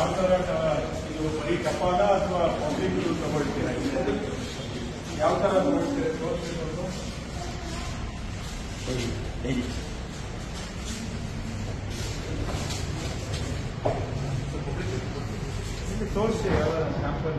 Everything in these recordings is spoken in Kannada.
ಯಾವ ತರ ಇದು ಬರೀ ಟಪಾಲ ಅಥವಾ ಪಬ್ಲಿಕ್ ತಗೊಳ್ತೀರಾ? ಯಾವ ತರ ತಗೊಳ್ತೀರಾ? ಇಲ್ಲಿ ತೋರಿಸಿ ಯಾವ ಸ್ಯಾಂಪಲ್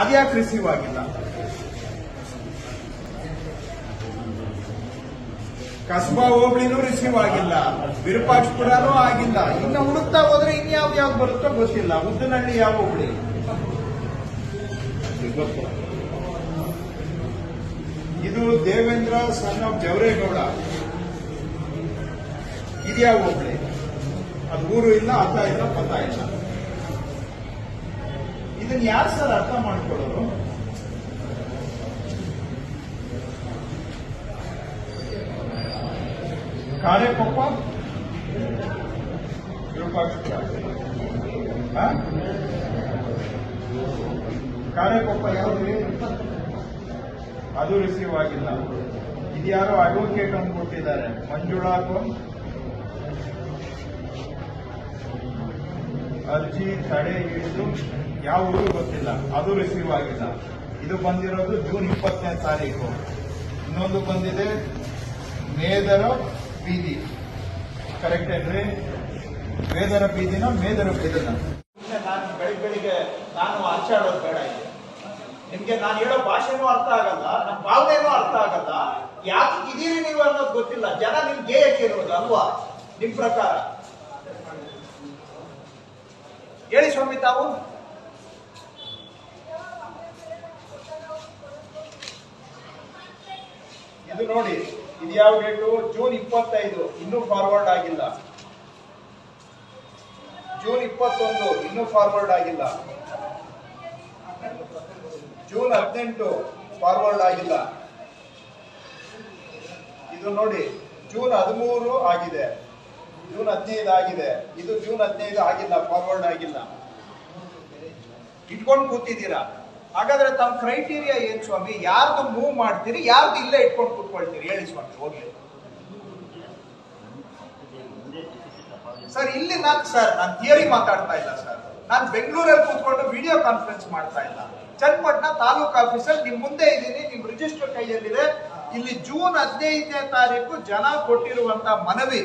ಅದ್ಯಾಕೆ ರಿಸೀವ್ ಆಗಿಲ್ಲ? ಕಸ್ಬಾ ಹೋಬಳಿನೂ ರಿಸೀವ್ ಆಗಿಲ್ಲ ವಿರೂಪಾಕ್ಷಪುರನೂ ಆಗಿಲ್ಲ. ಇನ್ನು ಹುಡುಕ್ತಾ ಹೋದ್ರೆ ಇನ್ಯಾವ್ದು ಯಾವ್ದು ಬರುತ್ತೋ ಗೊತ್ತಿಲ್ಲ. ಉದ್ದನಹಳ್ಳಿ ಯಾವ ಹೋಬಳಿ? ಇದು ದೇವೇಂದ್ರ ಸನ್ ಆಫ್ ಜವರೇಗೌಡ. ಇದ್ಯಾವ ಹೋಬಳಿ? ಅದು ಊರು ಇಲ್ಲ ಅರ್ಥ ಇಲ್ಲ ಪತ್ತ ಇಲ್ಲ. ಇದನ್ನ ಯಾರು ಸರ್ ಅರ್ಥ ಮಾಡ್ಕೊಳ್ಳೋರು? ಕಾರ್ಯಕೊಪ್ಪ ಕಾರ್ಯಕೊಪ್ಪ ಯಾವ್ದು? ಅದು ರಿಸೀವ್ ಆಗಿಲ್ಲ. ಇದ್ಯಾರೋ ಅಡ್ವೊಕೇಟ್ ಅಂತ ಕೊಟ್ಟಿದ್ದಾರೆ ಮಂಜುಳಾ ಅರ್ಜಿ ತಡೆ ಹಿಡಿದು ಯಾವ ಗೊತ್ತಿಲ್ಲ. ಅದು ರಿಸೀವ್ ಆಗಿಲ್ಲ. ಇದು ಬಂದಿರೋದು ಜೂನ್ ಇಪ್ಪತ್ತನೇ ತಾರೀಕು. ಇನ್ನೊಂದು ಬಂದಿದೆ ಮೇದರ ಬೀದಿ. ಕರೆಕ್ಟ್ ಏನ್ರಿ? ಮೇದರ ಬೀದಿನ ಮೇದರ ಬೀದಿನ? ನಾನು ಬೆಳಿಗ್ಗೆ ಬೆಳಿಗ್ಗೆ ನಾನು ಅಚ್ಚಾಡೋದು ಬೇಡ ಇದೆ ನಿಮ್ಗೆ ನಾನು ಹೇಳೋ ಭಾಷೆನೂ ಅರ್ಥ ಆಗಲ್ಲ, ನಮ್ಮ ಭಾವನೆನೂ ಅರ್ಥ ಆಗಲ್ಲ. ಯಾಕೆ ಇದೀರಿ ನೀವು ಅನ್ನೋದು ಗೊತ್ತಿಲ್ಲ. ಜನ ನಿಮ್ಗೆ ಏಕೆ ಇರೋದು ಅಲ್ವಾ? ನಿಮ್ ಪ್ರಕಾರ. ಹೇಳಿ ಸ್ವಾಮಿ ತಾವು. ಇದು ನೋಡಿ, ಇದು ಯಾವ ಡೇಟು? ಜೂನ್ ಇಪ್ಪತ್ತೈದು. ಇನ್ನೂ ಫಾರ್ವರ್ಡ್ ಆಗಿಲ್ಲ. ಜೂನ್ ಇಪ್ಪತ್ತೊಂದು. ಇನ್ನೂ ಫಾರ್ವರ್ಡ್ ಆಗಿಲ್ಲ. ಜೂನ್ ಹದಿನೆಂಟು. ಫಾರ್ವರ್ಡ್ ಆಗಿಲ್ಲ. ಇದು ನೋಡಿ, ಜೂನ್ ಹದಿಮೂರು ಆಗಿದೆ. ಜೂನ್ ಹದಿನೈದು ಆಗಿದೆ. ಇದು ಜೂನ್ ಹದಿನೈದು ಆಗಿಲ್ಲ ಫಾರ್ವರ್ಡ್ ಆಗಿಲ್ಲ. ಇಟ್ಕೊಂಡು ಕೂತಿದ್ದೀರಾ? ಹಾಗಾದ್ರೆ ತಮ್ಮ ಕ್ರೈಟೀರಿಯಾ ಏನ್ ಸ್ವಾಮಿ? ಯಾರ್ದು ಮೂವ್ ಮಾಡ್ತೀರಿ, ಯಾರ್ದು ಇಲ್ಲೇ ಇಟ್ಕೊಂಡು ಕೂತ್ಕೊಳ್ತೀರಿ? ಹೇಳಿ ಸ್ವಾಮಿ, ಹೋಗ್ಲಿ. ಸರ್, ಇಲ್ಲಿ ನಾನು ಸರ್, ನಾನು ಥಿಯರಿ ಮಾತಾಡ್ತಾ ಇಲ್ಲ, ಸರ್. ನಾನು ಬೆಂಗಳೂರಲ್ಲಿ ಕೂತ್ಕೊಂಡು ವಿಡಿಯೋ ಕಾನ್ಫರೆನ್ಸ್ ಮಾಡ್ತಾ ಇಲ್ಲ. ಚನ್ನಪಟ್ಟಣ ತಾಲೂಕು ಆಫೀಸಲ್ಲಿ ನಿಮ್ ಮುಂದೆ ಇದ್ದೀನಿ, ನಿಮ್ ರಿಜಿಸ್ಟರ್ ಕೈಯಲ್ಲಿದೆ. ಇಲ್ಲಿ ಜೂನ್ ಹದಿನೈದನೇ ತಾರೀಕು ಜನ ಕೊಟ್ಟಿರುವಂತ ಮನವಿ.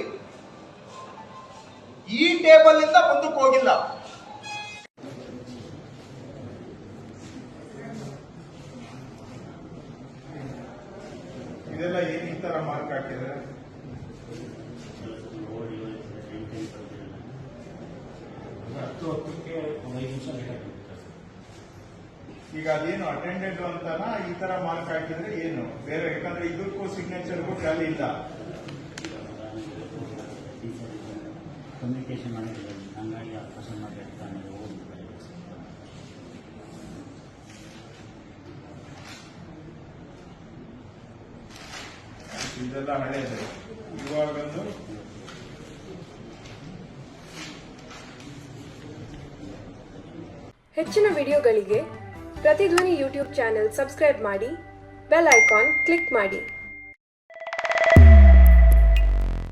ಈ ಟೇಬಲ್ ಇಂದ ಮುಂದಕ್ಕೆ ಹೋಗಿಲ್ಲ. ಇದೆಲ್ಲ ಏನ್ ಈ ತರ ಮಾರ್ಕ್ ಹಾಕಿದ್ರೆ? ಹತ್ತು ಹತ್ತಕ್ಕೆ ಒಂದು ಐದು ನಿಮಿಷ ಲೇಟ್ ಈಗ ಅದೇನು ಅಟೆಂಡೆಂಟ್ ಅಂತಾನ ಈ ತರ ಮಾರ್ಕ್ ಹಾಕಿದ್ರೆ ಏನು? ಬೇರೆ ಯಾಕಂದ್ರೆ ಇದಕ್ಕೂ ಸಿಗ್ನೇಚರ್ಗೂ ಖಾಲಿ ಇಲ್ಲ. ಕಮ್ಯುನಿಕೇಶನ್ ಮಾಡಿದ್ರೆ ಹಂಗಾಗಿ ಆ ಪರ್ಸನ್ ಮಾತಾಡ್ತಾನೆ ಹೋಗ್ಬಿಟ್ಟು ಇದೆಲ್ಲ ಹಳೇದು ಇವಾಗಂದು ಹೆಚ್ಚಿನ ವಿಡಿಯೋಗಳಿಗೆ ಪ್ರತಿಧ್ವನಿ ಯೂಟ್ಯೂಬ್ ಚಾನೆಲ್ ಸಬ್ಸ್ಕ್ರೈಬ್ ಮಾಡಿ ಬೆಲ್ ಐಕಾನ್ ಕ್ಲಿಕ್ ಮಾಡಿ.